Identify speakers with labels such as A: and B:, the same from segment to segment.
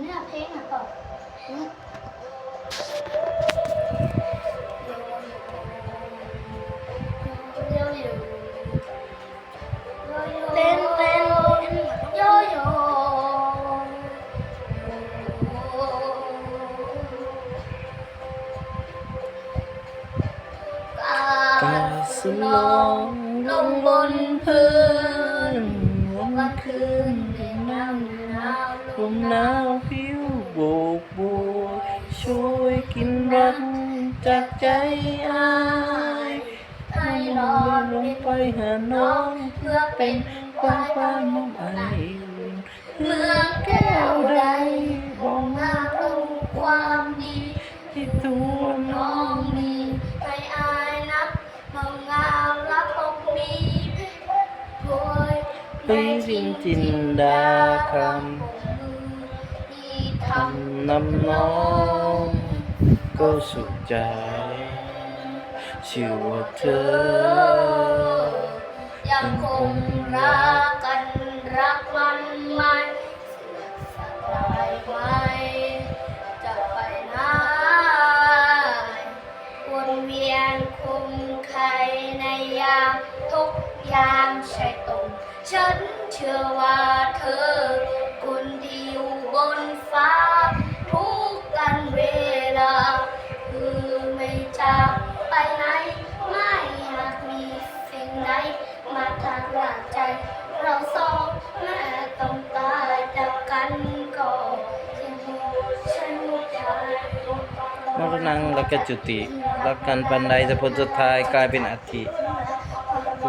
A: เนื้อเพลงอะก่อนเต้นเต้นโยโย่
B: กาสลองลงบนพื้น จากใจอายให้ลอยลงไปหาน้องเพื่อเป็นความความน้องไออุ่นเมืองแก้วใดบอกมา
A: รู้ความดี
B: ที่ตัว
A: น้อ
B: ง
A: มีไปอายนับมองงามรับคงมีโวย
B: ให้สิ้นจินดาค
A: ที่ำทำ
B: นำน้อง ก็สุขใจชื่อว่าเธอ
A: ยังคงรักกันรักมันไม่สลายไว้จะไปไหนวนเวียนคุมใครในยามทุกยามใช่ตรง ฉันเชื่อว่า มร
B: ณังและกจุติรักกันปันใดจะพ้นสุดท้ายกลายเป็นอัฐิ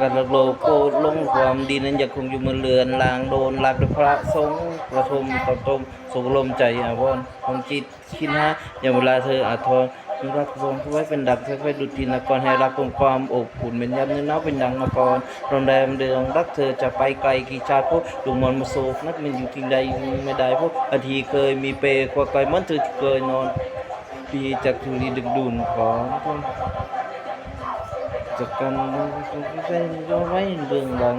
B: กันโลโกลงความดีนั้นยังคงอยู่เมือเรือนลางโดนรับพระสงฆ์ประทมประทมสุขลมใจอาวรความจิตคิดหาอย่างเวลาเธออาทร มีรักทรงไว้เป็นดักไฟดุจดินกรให้รักเป็นความอบอุ่นเป็นยามเนื้อหนาเป็นดังนกรโรงแรมเดืองรักเธอจะไปไกลกี่ชาติพบดวงมนมาโศกนักมันอยู่ที่ใดไม่ได้พบอาทีเคยมีเปรกว่าไกลมันเธอเคยนอนปีจากทุลีดึกดุนของคนจากกันเป็นย้อนไว้เรื่องหลัง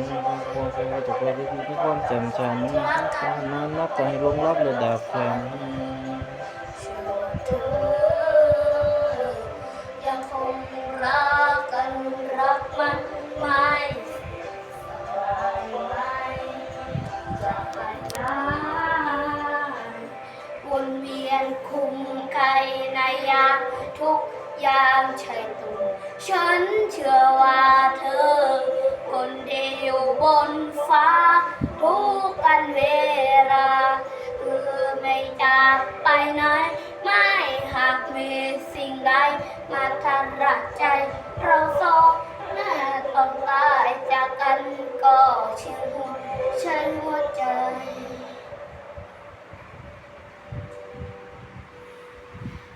B: พอไปว่าจะไปได้ที่ความจำฉันการนนับก็ให้ลงรับระดับแฟน
A: งรักกันรักมันไม่สลายไม่จะไปไหนวนเวียนคุมไกลในยามทุกยามใช่ตุนฉันเชื่อว่าเธอ คนเดียวบนฟ้า ทุกกันเวลา คือไม่จากไปไหนไม่หาก ใดมาทำรักใจ เราสองแน่ต้องตายจากกันก็เชื่อหัวฉันหัวใจ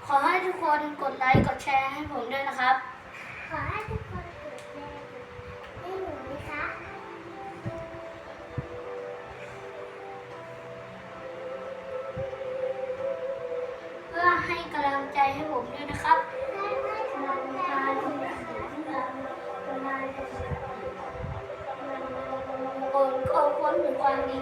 A: ขอให้ทุกคนกดไลค์ กดแชร์ให้ผมด้วยนะครับ
C: ใจ
A: ให้ผมด้วยนะครับ
C: ให้ให้กนูนะคะ
A: คนก็ค้นถึงความดี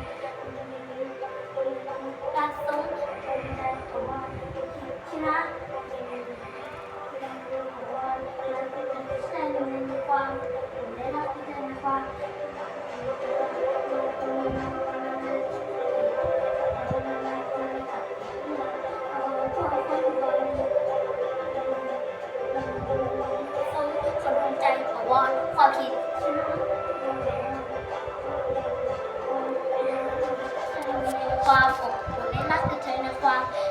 A: far, for, for in like a.